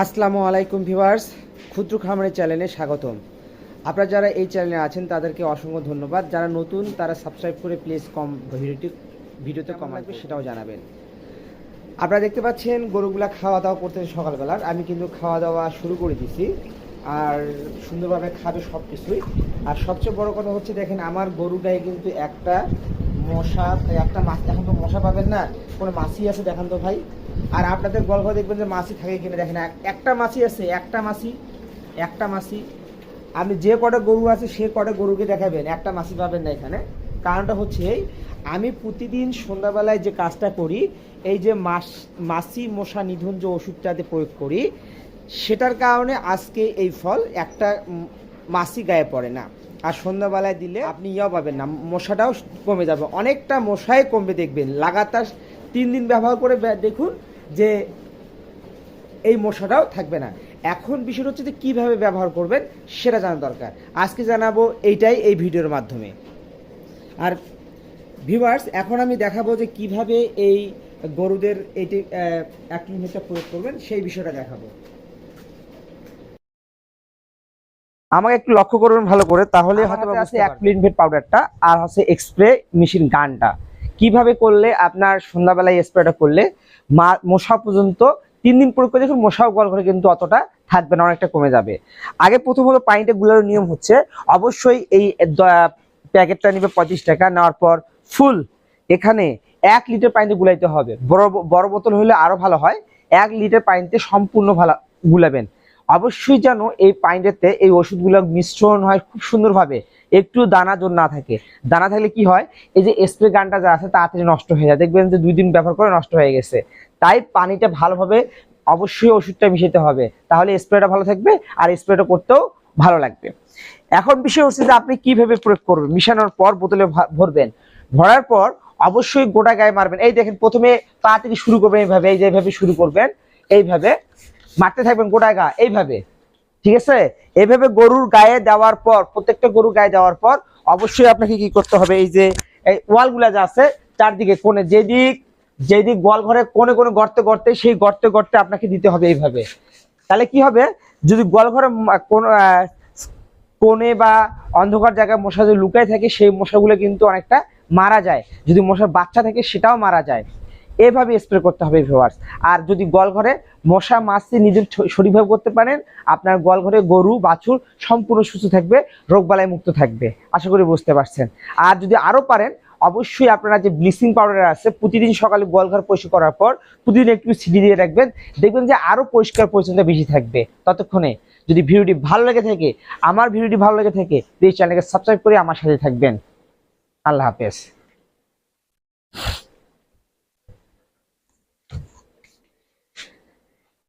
আসসালামু আলাইকুম ভিউয়ার্স, ক্ষুদ্র খামারের চ্যানেলে স্বাগতম। আপনারা যারা এই চ্যানেলে আছেন, তাদেরকে অসংখ্য ধন্যবাদ। যারা নতুন, তারা সাবস্ক্রাইব করে প্লিজ কম ভিডিওটি, ভিডিওতে কম লাগবে সেটাও জানাবেন। আপনারা দেখতে পাচ্ছেন, গরুগুলা খাওয়া দাওয়া করতেছে সকালবেলার। আমি কিন্তু খাওয়া দাওয়া শুরু করে দিছি। আর সুন্দরভাবে খাবে সব কিছুই আর সবচেয়ে বড় কথা হচ্ছে, দেখেন আমার গরুটায় কিন্তু একটা মশা, একটা মাছ, এখন তো মশা পাবেন না, কোনো মাছি আছে দেখান তো ভাই। আর আপনাদের গল্প দেখবেন যে মাছি থাকে কিনা দেখেন একটা মাছি আছে একটা মাছি একটা মাছি আপনি যে কটা গরু আছে সে কটা গরুকে দেখাবেন একটা মাছি পাবেন না এখানে। কারণটা হচ্ছে এই, আমি প্রতিদিন সন্ধ্যাবেলায় যে কাজটা করি এই যে মাস মাসি মশা নিধন যে ওষুধটাতে প্রয়োগ করি সেটার কারণে আজকে এই ফল একটা মাসি গায়ে পড়ে না। আর সন্ধ্যাবেলায় দিলে আপনি ইয়া পাবেন না মশাটাও কমে যাবে। অনেকটা মশাই কমবে দেখবেন লাগাতার তিন দিন ব্যবহার করে দেখুন যে এই মশাটাও থাকবে না। এখন বিষয় হচ্ছে যে কীভাবে ব্যবহার করবেন সেটা জানা দরকার। আজকে জানাব এইটাই এই ভিডিওর মাধ্যমে। আর ভিউয়ার্স এখন আমি দেখাবো যে কীভাবে এই গরুদের এটি অ্যাক্টিভিটিটা প্রয়োগ করবেন সেই বিষয়টা দেখাবো। আমাকে একটু লক্ষ্য করবেন ভালো করে তাহলে হয়তো আছে আছে এক ক্লিনভেট পাউডারটা আর হচ্ছে এক্সপ্রে মেশিন গানটা কীভাবে করলে আপনার সন্ধ্যাবেলায় স্প্রেটা করলে মশা পর্যন্ত তিন দিন প্রয়োগ করে দেখুন মশাও গল করে কিন্তু অতটা থাকবে না, অনেকটা কমে যাবে। আগে প্রথমত পানিটা গুলার নিয়ম হচ্ছে, অবশ্যই এই প্যাকেটটা নিবে পঁচিশ টাকা, নেওয়ার পর ফুল। এখানে এক লিটার পানিতে গুলাইতে হবে। বড় বড় বোতল হলে আরও ভালো হয়, এক লিটার পানিতে সম্পূর্ণ ভালো গুলাবেন। অবশ্যই যেন এই পানিটাতে এই ওষুধগুলো মিশ্রণ হয় খুব সুন্দরভাবে। একটু দানা জোর না থাকে। দানা থাকলে কি হয়? এই যে স্প্রে গানটা যা আছে তাড়াতাড়ি নষ্ট হয়ে যায়। দেখবেন যে দুই দিন ব্যবহার করে নষ্ট হয়ে গেছে। তাই পানিটা ভালোভাবে অবশ্যই ওষুধটা মিশাতে হবে। তাহলে স্প্রেটা ভালো থাকবে আর স্প্রেটা করতেও ভালো লাগবে। এখন বিষয় হচ্ছে যে আপনি কীভাবে প্রয়োগ করবেন? মিশানোর পর বোতলে ভরবেন। ভরার পর অবশ্যই গোটা গায়ে মারবেন। এই দেখেন প্রথমে পা থেকে শুরু করবেন এইভাবে। এই যে এইভাবে শুরু করবেন। এইভাবে মারতে থাকবেন গোটা গা, এইভাবে। ঠিক আছে? এইভাবে গরুর গায়ে দেওয়ার পর, প্রত্যেকটা গরুর গায়ে দেওয়ার পর, অবশ্যই আপনাকে কি করতে হবে? এই যে, এই ওয়ালগুলা যা আছে, চারদিকে কোণে, যেদিক যেদিক গোয়াল ঘরে কোনে কোণে গর্তে গর্তে, সেই গর্তে গর্তে আপনাকে দিতে হবে এইভাবে। তাহলে কি হবে? যদি গোয়াল ঘরে কোন কোণে বা অন্ধকার জায়গায় মশা যদি লুকায় থাকে, সেই মশাগুলো কিন্তু অনেকটা মারা যায়। যদি মশার বাচ্চা থাকে, সেটাও মারা যায়। এভাবে স্প্রে করতে হবে ভিউয়ার্স আর যদি গোয়াল ঘরে মশা, মাছি নিজের শরীরভাবে করতে পারেন, আপনার গোয়াল ঘরে গরু, বাছুর সম্পূর্ণ সুস্থ থাকবে, রোগবালাই মুক্ত থাকবে। আশা করি বুঝতে পারছেন। আর যদি আরও পারেন, অবশ্যই আপনারা যে ব্লিচিং পাউডার আছে, প্রতিদিন সকালে গোয়ালঘর পরিষ্কার করার পর প্রতিদিন একটু সিডি দিয়ে রাখবেন। দেখবেন যে আরও পরিষ্কার পরিচ্ছন্নতা বেশি থাকবে। ততক্ষণে যদি ভিডিওটি ভালো লেগে থাকে, আমার ভিডিওটি ভালো লেগে থাকে প্লিজ চ্যানেলকে সাবস্ক্রাইব করে আমার সাথে থাকবেন। আল্লাহ হাফেজ।